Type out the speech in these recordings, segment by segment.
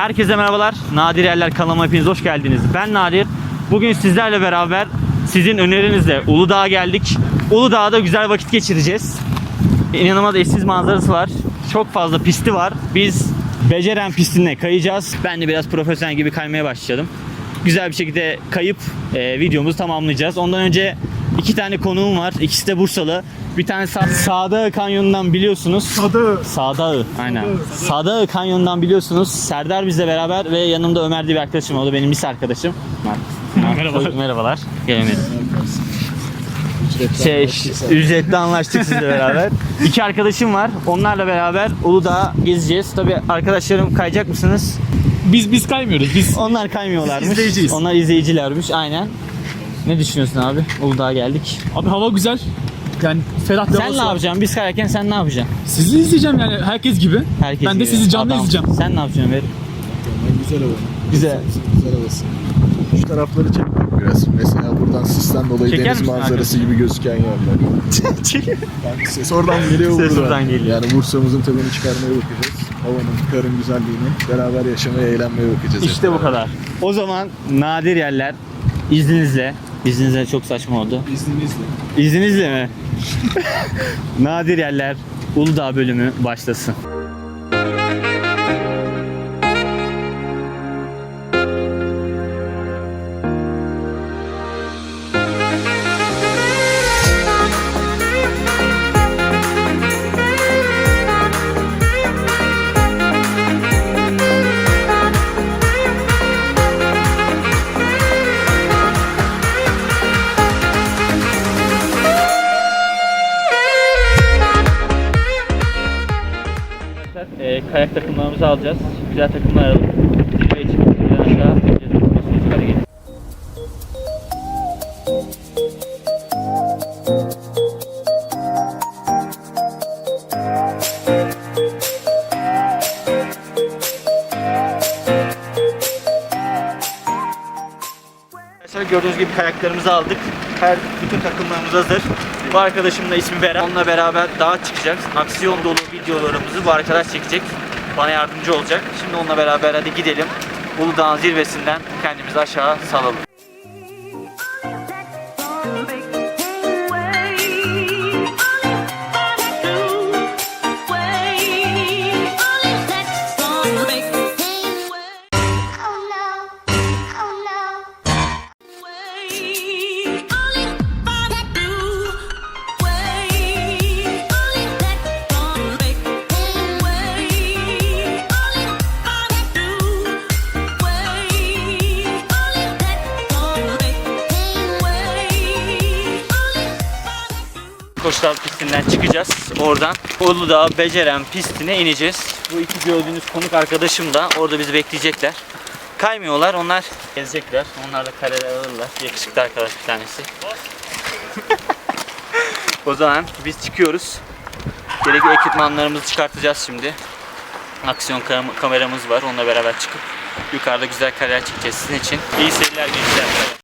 Herkese merhabalar. Nadir Yerler kanalıma hepiniz hoş geldiniz. Ben Nadir. Bugün sizlerle beraber sizin önerinizle Uludağ'a geldik. Uludağ'da güzel vakit geçireceğiz. İnanılmaz eşsiz manzarası var. Çok fazla pisti var. Biz Beceren pistine kayacağız. Ben de biraz profesyonel gibi kaymaya başladım. Güzel bir şekilde kayıp e, videomuzu tamamlayacağız. Ondan önce iki tane konuğum var. İkisi de Bursalı. Bir tane sağ, Sağda Kanyonu'ndan biliyorsunuz. Sadı. Sağdağı aynen. Sağdağı Kanyon'dan biliyorsunuz. Serdar bizle beraber ve yanımda Ömer diye bir arkadaşım. O da benim lise arkadaşım. Merhabalar. Merhabalar. Gelemedim. Şey, ücretli anlaştık sizle beraber. İki arkadaşım var. Onlarla beraber Uludağ gezeceğiz. Tabii arkadaşlarım kayacak mısınız? Biz biz kaymıyoruz. Biz Onlar kaymıyorlarmış. Biz izleyiciyiz. Onlar izleyicilermiş. Aynen. Ne düşünüyorsun abi? Uludağ'a geldik. abi hava güzel. Yani ferah bir Sen havası ne var. yapacaksın? Biz kayarken sen ne yapacaksın? Sizi izleyeceğim yani herkes gibi. Herkes ben de gibi. sizi canlı Adam. izleyeceğim. Sen ne yapacaksın Ömer? Güzel hava. Güzel. Güzel havası. Şu tarafları çekmek biraz. Mesela buradan sisten dolayı Çeker deniz misin manzarası gibi gözüken yerler. Yani ses oradan geliyor Ses buradan. oradan geliyor. Yani Bursa'mızın tadını çıkarmaya bakacağız. Havanın, karın güzelliğini beraber yaşamaya, eğlenmeye bakacağız. hep İşte bu beraber. kadar. O zaman nadir yerler izninizle izninizle çok saçma oldu. İzninizle. İzninizle mi? nadir yerler Uludağ bölümü başlasın. Takımlarımızı alacağız. Güzel takımlar. Arkadaşlar gördüğünüz gibi kayaklarımızı aldık. Her bütün takımlarımız hazır. Bu arkadaşımın da ismi Berat. Onunla beraber dağa çıkacağız. Aksiyon dolu videolarımızı bu arkadaş çekecek. Bana yardımcı olacak. Şimdi onunla beraber hadi gidelim. Uludağ'ın zirvesinden kendimizi aşağı salalım. Koçlar pistinden çıkacağız. Oradan Uludağ Beceren pistine ineceğiz. Bu iki gördüğünüz konuk arkadaşım da orada bizi bekleyecekler. Kaymıyorlar. Onlar gezecekler. Onlar da kareler alırlar. Yakışıklı arkadaş bir tanesi. o zaman biz çıkıyoruz. Gerekli ekipmanlarımızı çıkartacağız şimdi. Aksiyon kam- kameramız var. Onunla beraber çıkıp yukarıda güzel kareler çekeceğiz sizin için. İyi seyirler gençler.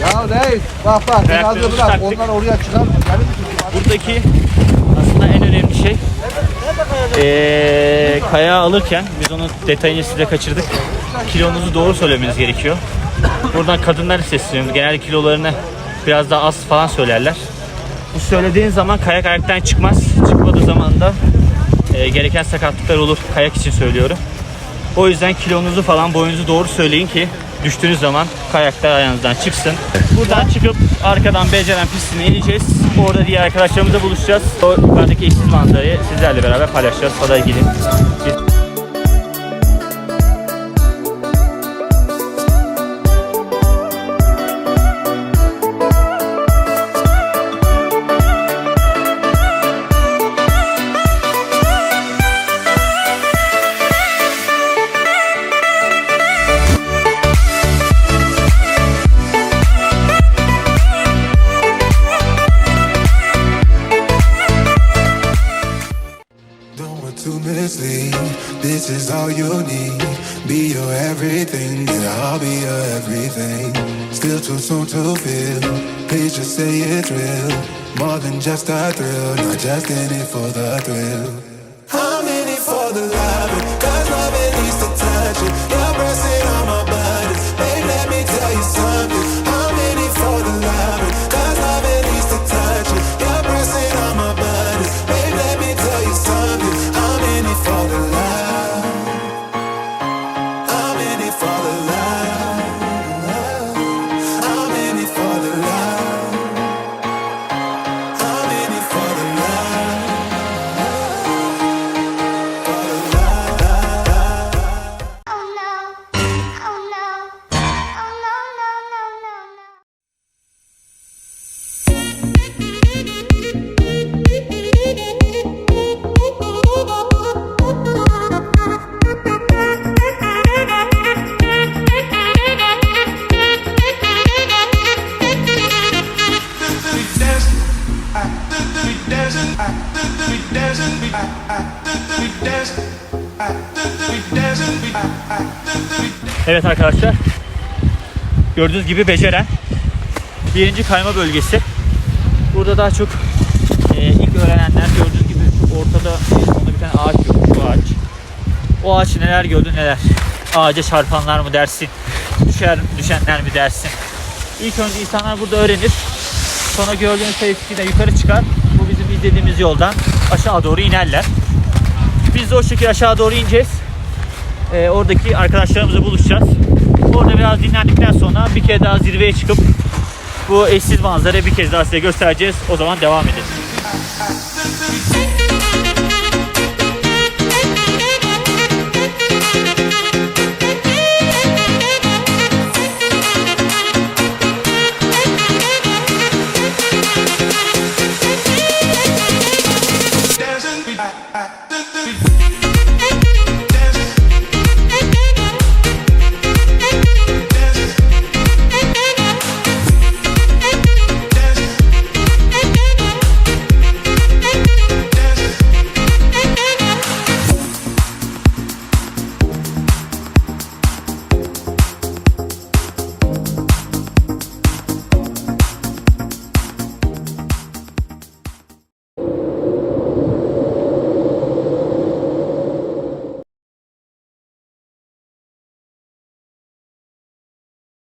Ya değil. Bak bak. Da bırak. Onlar oraya çıkar. Buradaki aslında en önemli şey eee kaya alırken biz onun detayını size kaçırdık. Kilonuzu doğru söylemeniz gerekiyor. Buradan kadınlar sesleniyoruz. Genelde kilolarını biraz daha az falan söylerler. Bu söylediğin zaman kayak ayaktan çıkmaz. Çıkmadığı zaman da eee, gereken sakatlıklar olur. Kayak için söylüyorum. O yüzden kilonuzu falan boyunuzu doğru söyleyin ki düştüğünüz zaman kayaklar ayağınızdan çıksın. Buradan çıkıp arkadan Beceren pistine ineceğiz. Orada diğer arkadaşlarımızla buluşacağız. O yukarıdaki eşsiz manzarayı sizlerle beraber paylaşacağız. Hadi gelin. Seriously. This is all you need. Be your everything, yeah, I'll be your everything. Still too soon to feel. Please just say it's real. More than just a thrill, not just in it for the thrill. I'm in it for the love, Evet arkadaşlar. Gördüğünüz gibi beceren. Birinci kayma bölgesi. Burada daha çok e, ilk öğrenenler gördüğünüz gibi ortada sonunda bir tane ağaç yok. Şu ağaç. O ağaç neler gördü neler. Ağaca çarpanlar mı dersin? Düşer, düşenler mi dersin? İlk önce insanlar burada öğrenir. Sonra gördüğünüz tepkide yukarı çıkar. Bu bizim izlediğimiz yoldan aşağı doğru inerler. Biz de o şekilde aşağı doğru ineceğiz. Ee, oradaki arkadaşlarımızla buluşacağız. Orada biraz dinlendikten sonra bir kere daha zirveye çıkıp bu eşsiz manzarayı bir kez daha size göstereceğiz. O zaman devam edelim.